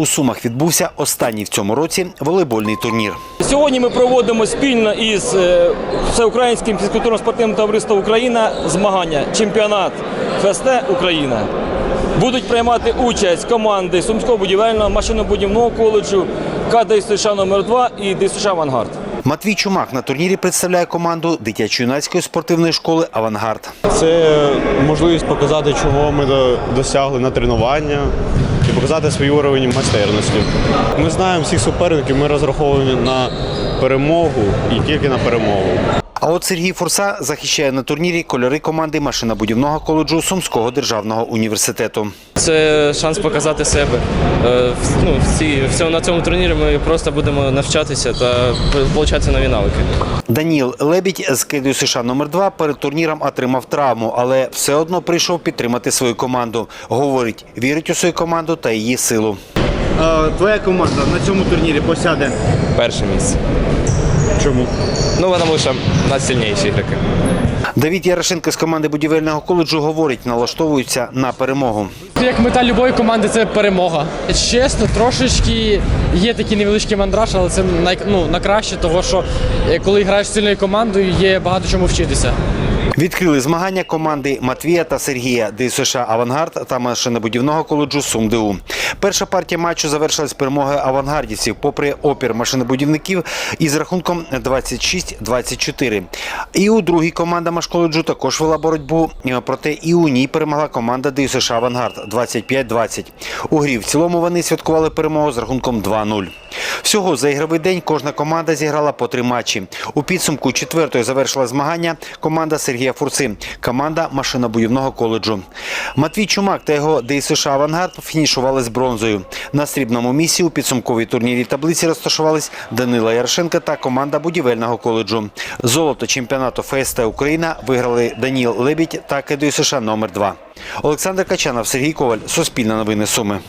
У Сумах відбувся останній в цьому році волейбольний турнір. Сьогодні ми проводимо спільно із е, Всеукраїнським фізкультурно-спортивним товариством Україна змагання чемпіонат ФСТ Україна. Будуть приймати участь команди Сумського будівельного машинобудівного коледжу КДСШ номер 2 і ДСШ Авангард. Матвій Чумак на турнірі представляє команду дитячо-юнацької спортивної школи Авангард. Це можливість показати, чого ми досягли на тренування і показати свій уровень майстерності. Ми знаємо всіх суперників, ми розраховуємо на перемогу і тільки на перемогу. А от Сергій Фурса захищає на турнірі кольори команди машинобудівного коледжу Сумського державного університету. Це шанс показати себе. Е, Ну, всі, в цьому, на цьому турнірі ми просто будемо навчатися та отримати нові навики. Даніл Лебідь з Киду США номер 2 перед турніром отримав травму, але все одно прийшов підтримати свою команду. Говорить, вірить у свою команду та її силу. Твоя команда на цьому турнірі посяде. Перше місце. Чому? Ну, що у нас сильніші ігроки. Давід Ярошенко з команди будівельного коледжу говорить, налаштовуються на перемогу. Як мета любої команди це перемога. Чесно, трошечки є такий невеличкий мандраж, але це най, ну, на краще, того що е, коли граєш з сильною командою, є багато чому вчитися. Відкрили змагання команди Матвія та Сергія ДСШ Авангард та машинобудівного коледжу СумДУ. Перша партія матчу завершилась перемогою авангардівців, попри опір машинобудівників із рахунком 26-24. І у другій команда машколеджу також вела боротьбу, проте і у ній перемогла команда ДСШ Авангард 25-20. У грі в цілому вони святкували перемогу з рахунком 2-0. Всього за ігровий день кожна команда зіграла по три матчі. У підсумку четвертою завершила змагання команда Сергія Фурси, команда машинобудівного коледжу. Матвій Чумак та його ДСШ Авангард фінішували з бронзою. На срібному місці у підсумковій турнірі таблиці розташувались Данила Ярошенка та команда будівельного коледжу. Золото чемпіонату ФСТ Україна виграли Даніл Лебідь та КДСШ номер 2 Олександр Качанов, Сергій Коваль, Суспільне новини Суми.